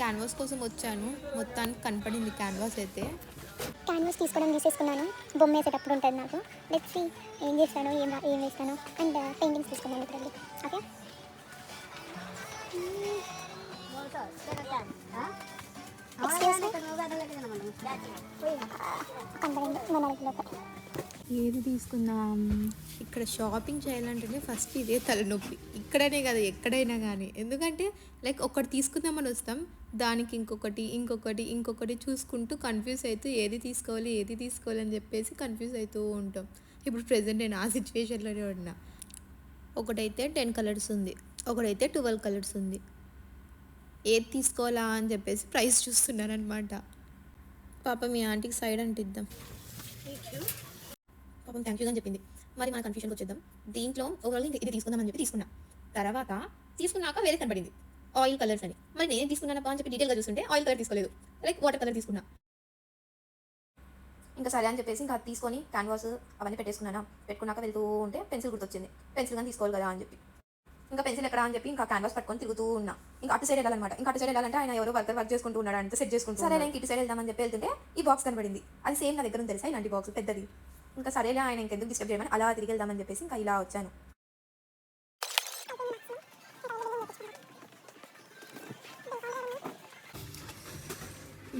Canvas కోసం వచ్చాను. మొత్తానికి కనపడింది క్యాన్వాస్ అయితే. క్యాన్వాస్ తీసుకోవడం తీసేసుకున్నాను. బొమ్మ వేసేటప్పుడు ఉంటుంది నాకు. లెట్ సి ఏం చేస్తాను ఏం ఏం వేస్తాను. అండ్ పెయింటింగ్స్ తీసుకున్నాను ఇప్పుడు ఓకే ఏది తీసుకుందాం? ఇక్కడ షాపింగ్ చేయాలంటేనే ఫస్ట్ ఇదే తలనొప్పి. ఇక్కడనే కదా ఎక్కడైనా కానీ. ఎందుకంటే లైక్ ఒకటి తీసుకుందామని వస్తాం. దానికి ఇంకొకటి ఇంకొకటి ఇంకొకటి చూసుకుంటూ కన్ఫ్యూజ్ అవుతూ ఏది తీసుకోవాలి ఏది తీసుకోవాలి అని చెప్పేసి కన్ఫ్యూజ్ అవుతూ ఉంటాం. ఇప్పుడు ప్రజెంట్ నేను ఆ సిచ్యువేషన్లోనే ఉన్నా. ఒకటైతే టెన్ కలర్స్ ఉంది. ఒకటైతే ట్వెల్వ్ కలర్స్ ఉంది. ఏది తీసుకోవాలా అని చెప్పేసి ప్రైస్ చూస్తున్నారనమాట పాప మీ ఆంటీకి సైడ్ అంటిద్దాం. పాపం థ్యాంక్ యూ అని చెప్పింది. మరి మన కన్ఫ్యూషన్కి వచ్చేద్దాం. దీంట్లో ఓవరాల్ ఇది తీసుకుందామని చెప్పి తీసుకున్నా. తర్వాత తీసుకున్నాక వేరే కనపడింది. ఆయిల్ కలర్స్ అని. మరి నేను తీసుకున్నానప్పా అని చెప్పి డీటెయిల్గా చూస్తుంటే ఆయిల్ కలర్ తీసుకోలేదు. లైక్ వాటర్ కలర్ తీసుకున్నా. ఇంకా సరే అని చెప్పేసి ఇంకా తీసుకొని క్యాన్వాస్ అవన్నీ పెట్టేసుకున్నాను. పెట్టుకున్నాక వెళ్తూ ఉంటే పెన్సిల్ గుర్తొచ్చింది. పెన్సిల్ కానీ తీసుకోవాలి కదా అని చెప్పి. ఇంకా పెన్సిల్ ఎక్కడ అని చెప్పి ఇంకా క్యాన్వాస్ పట్టుకొని తిరుగుతూ ఉన్నా. ఇంకా అటు సైడ్ వెళ్ళాలన్నమాట. ఇంకా అటు సైడ్ వెళ్ళాలంటే ఆయన ఎవరో వర్కర్ వర్క్ చేసుకుంటూ ఉన్నాడు అంత సెట్ చేసుకుంటూ సరే ఇంక ఇటు సైడ్ వెళ్దామని చెప్పి వెళ్తుంటే ఈ బాక్స్ కనబడింది. అది సేమ్ నా దగ్గర తెలుసా? ఇలాంటి బాక్స్ పెద్దది. ఇంకా సరేలే ఆయన ఇంకెందుకు డిస్టర్బ్ చేయమని అలా తిరిగి వెళ్దామని చెప్పేసి ఇంకా ఇలా వచ్చాను.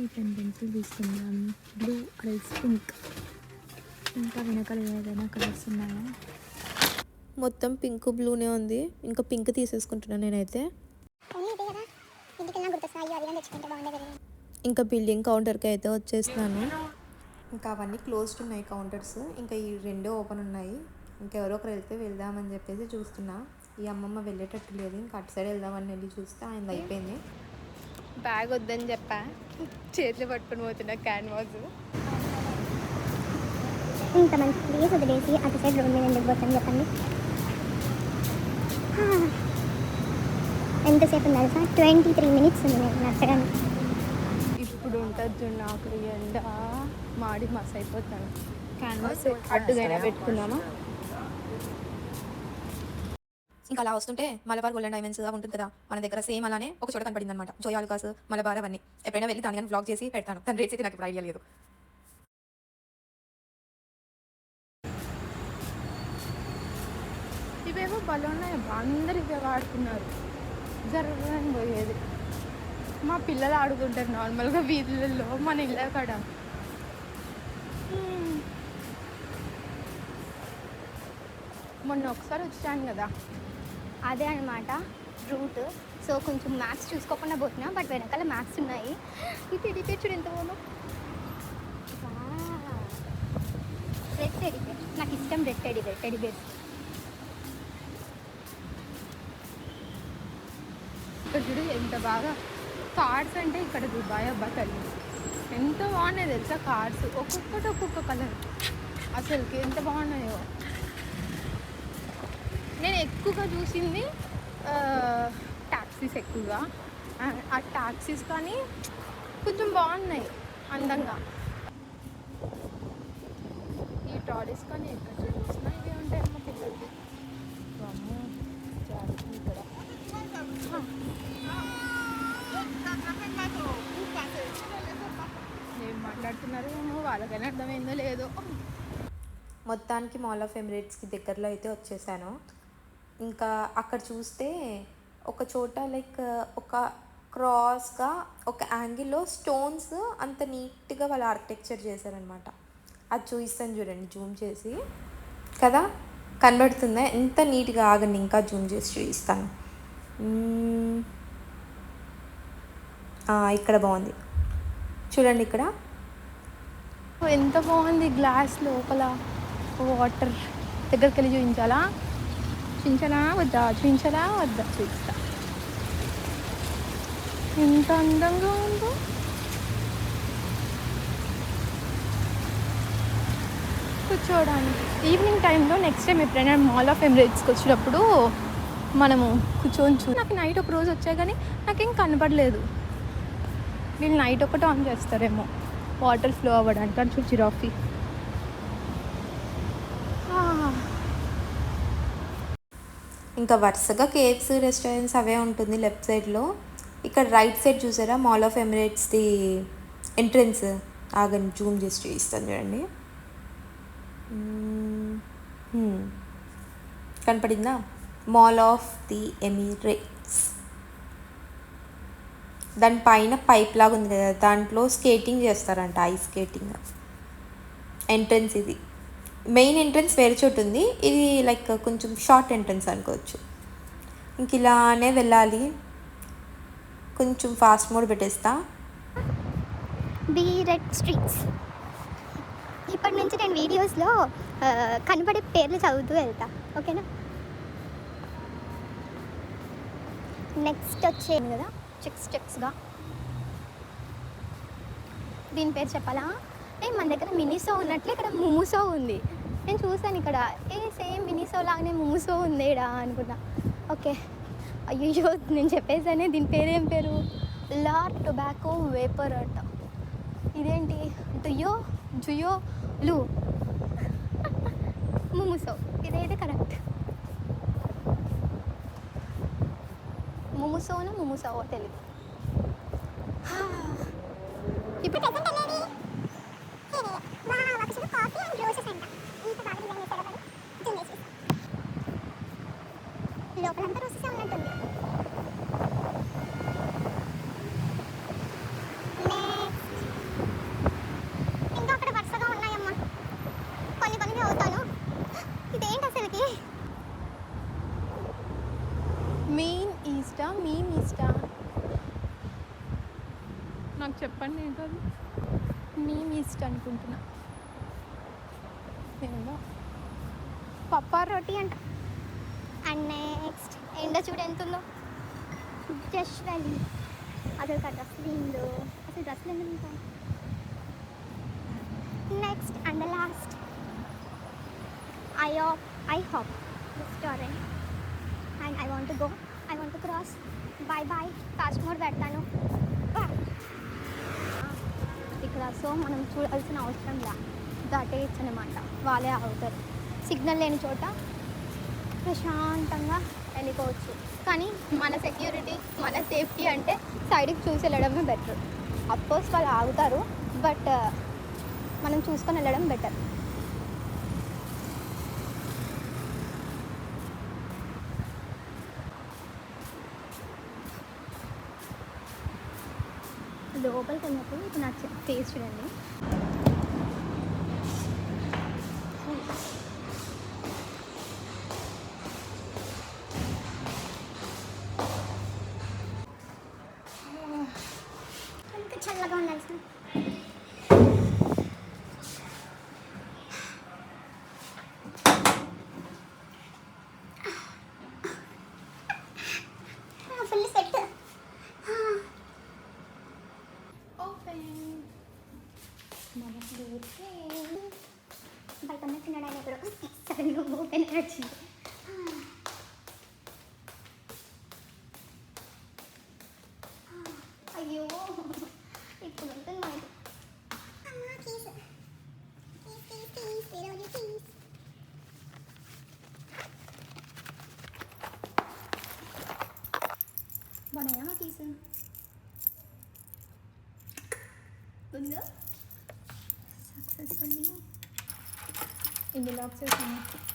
ఈ pen pencil blue colours pink ఇంకా వెనకాల ఏదైనా కలర్స్ ఉన్నాయా? మొత్తం పింక్ బ్లూనే ఉంది. ఇంకా పింక్ తీసేసుకుంటున్నాను నేనైతే. ఇంకా బిల్డింగ్ కౌంటర్కి అయితే వచ్చేస్తున్నాను. ఇంకా అవన్నీ క్లోజ్డ్ ఉన్నాయి కౌంటర్స్ ఇంకా ఈ రెండో ఓపెన్ ఉన్నాయి. ఇంకా ఎవరో ఒకరు వెళ్తే వెళ్దామని చెప్పేసి చూస్తున్నా. ఈ అమ్మమ్మ వెళ్ళేటట్టు లేదు. ఇంకా అటు సైడ్ వెళ్దామని వెళ్ళి చూస్తే ఆయన అయిపోయింది. బ్యాగ్ వద్దని చెప్పా. చేతిలో పట్టుకొని పోతున్నా క్యాన్వాస్. ఇంత మంచి ప్లేస్ వదిలేసి అటు సైడ్ రోడ్ మీద ఎందుకు పోతాను చెప్పండి. ఎంతసేపు ఉంది తెలుసా ట్వంటీ త్రీ మినిట్స్ ఉంది నేను నచ్చడానికి ఇప్పుడు ఉంటుంది చూడు నాకు ఎండ. మాడి మస్ అయిపోతాను క్యాన్వాస్ అడ్డుగైనా పెట్టుకుందామా? ఇంకా అలా వస్తుంటే మలబార్ గోల్డెన్ డైమండ్స్ అవి ఉంటుంది కదా మన దగ్గర సేమ్ అలానే ఒక చోట కనపడింది అనమాట జోయాలుకాస్ మలబార్ అవన్నీ. ఎప్పుడైనా వెళ్ళి దాని కానీ బ్లాగ్ చేసి పెడతాను. దాని రేట్స్ అయితే నాకు ఇప్పుడు ఐడియా లేదు. ఇవేవో బలోన్నాయి అందరు ఇవే వాడుతున్నారు. జరగని పోయేది. మా పిల్లలు ఆడుకుంటారు నార్మల్గా వీధులలో మన ఇళ్ళ కాడ. మొన్న ఒకసారి వచ్చాను కదా. అదే అనమాట రూట్. సో కొంచెం మ్యాథ్స్ చూసుకోకుండా పోతున్నా బట్ వెనకాల మ్యాథ్స్ ఉన్నాయి. ఇది టెడీ చూడు ఎంత బాగుందో. రెడ్ టెడిబేర్ నాకు ఇష్టం రెడ్ టెడిబేర్ టెడిబేర్ ఇక్కడ చూడు ఎంత బాగా. కార్డ్స్ అంటే ఇక్కడ దుబాయ్ అబ్బా తల్లి. ఎంత బాగున్నాయి తెలుసా కార్డ్స్? ఒక్కొక్కటి ఒక్కొక్క కలర్. అసలుకి ఎంత బాగున్నాయో. నేను ఎక్కువగా చూసింది ట్యాక్సీస్ ఎక్కువగా. ఆ- ట్యాక్సీస్ కానీ కొంచెం బాగున్నాయి అందంగా. ఈ ట్రాలీస్ కానీ ఎక్కడ చూసినా ఇవే ఉంటాయమ్మా పిల్లలకి అమ్మో, ఇక్కడ. ఏం మాట్లాడుతున్నారో? ఏమో వాళ్ళకైనా అర్థమైందో లేదో. మొత్తానికి మాల్ ఆఫ్ ఎమిరేట్స్కి దగ్గరలో అయితే వచ్చేసాను. ఇంకా అక్కడ చూస్తే ఒక చోట లైక్ ఒక క్రాస్గా ఒక యాంగిల్లో స్టోన్స్ అంత నీట్గా వాళ్ళు ఆర్కిటెక్చర్ చేశారనమాట అది చూపిస్తాను చూడండి జూమ్ చేసి. కదా? కనబడుతుందా? ఎంత నీట్గా ఆగండి ఇంకా జూమ్ చేసి చూపిస్తాను ఇక్కడ బాగుంది. చూడండి ఇక్కడ. ఎంత బాగుంది గ్లాస్ లోపల. వాటర్. దగ్గరికి వెళ్ళి చూపించాలా చూపించాలా వద్దా? చూపించాలా వద్దా? చూపిస్తా. ఎంత అందంగా ఉందో. కూర్చోవడానికి. ఈవినింగ్ టైంలో నెక్స్ట్ టైం ఎప్పుడైనా మాల్ ఆఫ్ ఎమిరేట్స్కి వచ్చినప్పుడు మనము కూర్చొని చూ నాకు నైట్ ఒక రోజు వచ్చాయి కానీ నాకేం కనపడలేదు వీళ్ళు నైట్ ఒకటి ఆన్ చేస్తారేమో. వాటర్ ఫ్లో అవ్వడానికి అని చూసి జిరాఫీ. ఇంకా వరుసగా కేఎఫ్స్ రెస్టారెంట్స్ అవే ఉంటుంది లెఫ్ట్ సైడ్లో. ఇక్కడ రైట్ సైడ్ చూసారా? మాల్ ఆఫ్ ఎమిరేట్స్ది ఎంట్రన్స్. ఆగని జూమ్ చేసి చూపిస్తాను చూడండి. కనపడిందా? Mall of the Emirates. దాని పైన పైప్ లాగా ఉంది కదా దాంట్లో స్కేటింగ్ చేస్తారంట ఐస్ స్కేటింగ్. ఎంట్రన్స్ ఇది. మెయిన్ ఎంట్రన్స్ వేరే చోటు ఉంది. ఇది లైక్ కొంచెం షార్ట్ ఎంట్రన్స్ అనుకోవచ్చు. ఇంక ఇలానే వెళ్ళాలి. కొంచెం ఫాస్ట్ మోడ్ పెట్టేస్తా. ది రెడ్ స్ట్రీట్స్ ఇప్పటి నుంచి నేను వీడియోస్లో కనబడే కనపడే పేర్లు చదువుతూ వెళ్తా. ఓకేనా? నెక్స్ట్ వచ్చేది కదా. చెక్ స్టెప్స్గా దీని పేరు చెప్పాలా? ఏ మన దగ్గర మినిసో ఉన్నట్లే ఇక్కడ ముముసో ఉంది. నేను చూసాను ఇక్కడ. ఏ సేమ్ మినిసో లాగానే ముముసో ఉంది అనుకున్నా. ఓకే. అయ్యో నేను చెప్పేసానే దీని పేరేం పేరు? లార్ టొబాకో వేపర్ అంట. ఇదేంటి? డుయో జుయో లు. ముముసో ఇదైతే కరెక్ట్. ముముసోను ముముసో తెలియదు ఇప్పుడు లోపలంతా రోజెస్ ఉన్నట్టుంది ఇంకా అక్కడ వరుసగా ఉన్నాయమ్మా కొన్ని కొన్ని అవుతాను ఇదేంటి అసలుకి మెయిన్ ఈస్టా మీన్ ఈస్టా నాకు చెప్పండి ఏంటో అది మీమ్ ఈస్ట్ అనుకుంటున్నా. ఏమో. పప్పా రోటీ అంట. అండ్ నెక్స్ట్ ఎండ చూడు ఎంత ఉందో జస్ట్ వ్యాలీ అసలు డ్రెస్సులు ఏందో? అసలు డ్రెస్సులు ఎందుకు next and last I I hope restaurant and I want go I bye bye fast పెడతాను ఇక్కడ సో మనం చూడాల్సిన అవసరం లా. దాటేయచ్చు అనమాట వాళ్ళే ఆగుతారు. సిగ్నల్ లేని చోట ప్రశాంతంగా వెళ్ళిపోవచ్చు. కానీ మన సెక్యూరిటీ మన సేఫ్టీ అంటే సైడ్కి చూసి వెళ్ళడమే బెటర్ అఫ్కోర్స్ వాళ్ళు ఆగుతారు బట్ uh, మనం చూసుకొని వెళ్ళడం బెటర్ లోపలికి వెళ్ళినప్పుడు ఇప్పుడు నా ఫేస్ చూడండి ఇంకా చల్లగా ఉండాలి సార్ ఫుల్ సెట్ బయట ఉన్న తినడానికి కూడా సడన్గా ఓపెన్ వచ్చింది అయ్యో ఇప్పుడు ఉంటుంది మా బాగున్నాయా కీస్ ఉందా इन द से